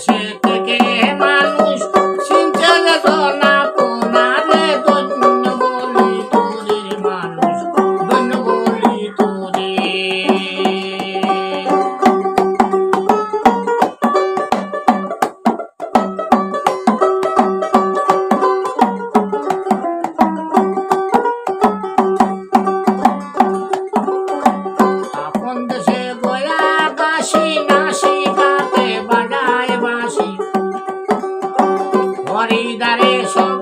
shit. হরিদারে সঙ্গ